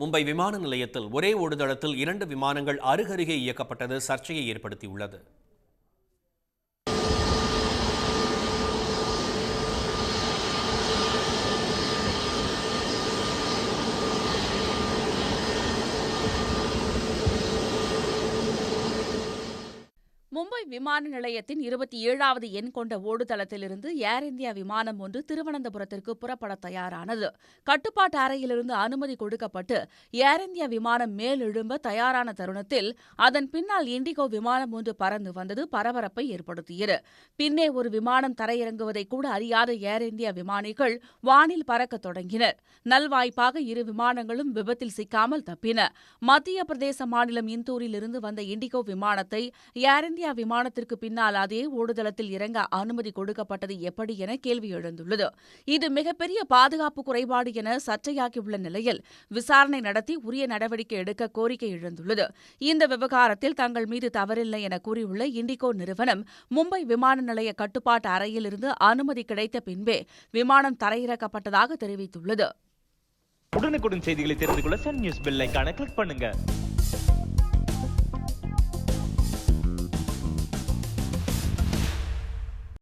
மும்பை விமான நிலையத்தில் ஒரே ஓடுதளத்தில் இரண்டு விமானங்கள் அருகருகே இயக்கப்பட்டது சர்ச்சையை ஏற்படுத்தியுள்ளது. மும்பை விமான நிலையத்தின் இருபத்தி ஏழாவது எண் கொண்ட ஓடுதளத்திலிருந்து ஏர் இந்தியா விமானம் ஒன்று திருவனந்தபுரத்திற்கு புறப்பட தயாரானது. கட்டுப்பாட்டு அறையிலிருந்து அனுமதி கொடுக்கப்பட்டு ஏர் இந்தியா விமானம் மேலெழும்ப தயாரான தருணத்தில் அதன் பின்னால் இண்டிகோ விமானம் ஒன்று பறந்து வந்தது பரபரப்பை ஏற்படுத்தியது. பின்னே ஒரு விமானம் தரையிறங்குவதை கூட அறியாத ஏர் இந்தியா விமானிகள் வானில் பறக்க தொடங்கினர். நல்வாய்ப்பாக இரு விமானங்களும் விபத்தில் சிக்காமல் தப்பின. மத்திய பிரதேச மாநிலம் இந்தூரில் இருந்து வந்த இண்டிகோ விமானத்தை ஏர் இந்தியா விமானத்திற்கு பின்னால் அதே ஓடுதளத்தில் இறங்க அனுமதி கொடுக்கப்பட்டது எப்படி என கேள்வி எழுந்துள்ளது. இது மிகப்பெரிய பாதுகாப்பு குறைபாடு என சர்ச்சையாகியுள்ள நிலையில் விசாரணை நடத்தி உரிய நடவடிக்கை எடுக்க கோரிக்கை எழுந்துள்ளது. இந்த விவகாரத்தில் தங்கள் மீது தவறில்லை என கூறியுள்ள இண்டிகோ நிறுவனம் மும்பை விமான நிலைய கட்டுப்பாட்டு அறையிலிருந்து அனுமதி கிடைத்த பின்பே விமானம் தரையிறக்கப்பட்டதாக தெரிவித்துள்ளது. உடனுக்குடன் செய்திகளை தெரிந்து கொள்ள சன் நியூஸ் பெல் ஐகானை கிளிக் பண்ணுங்க.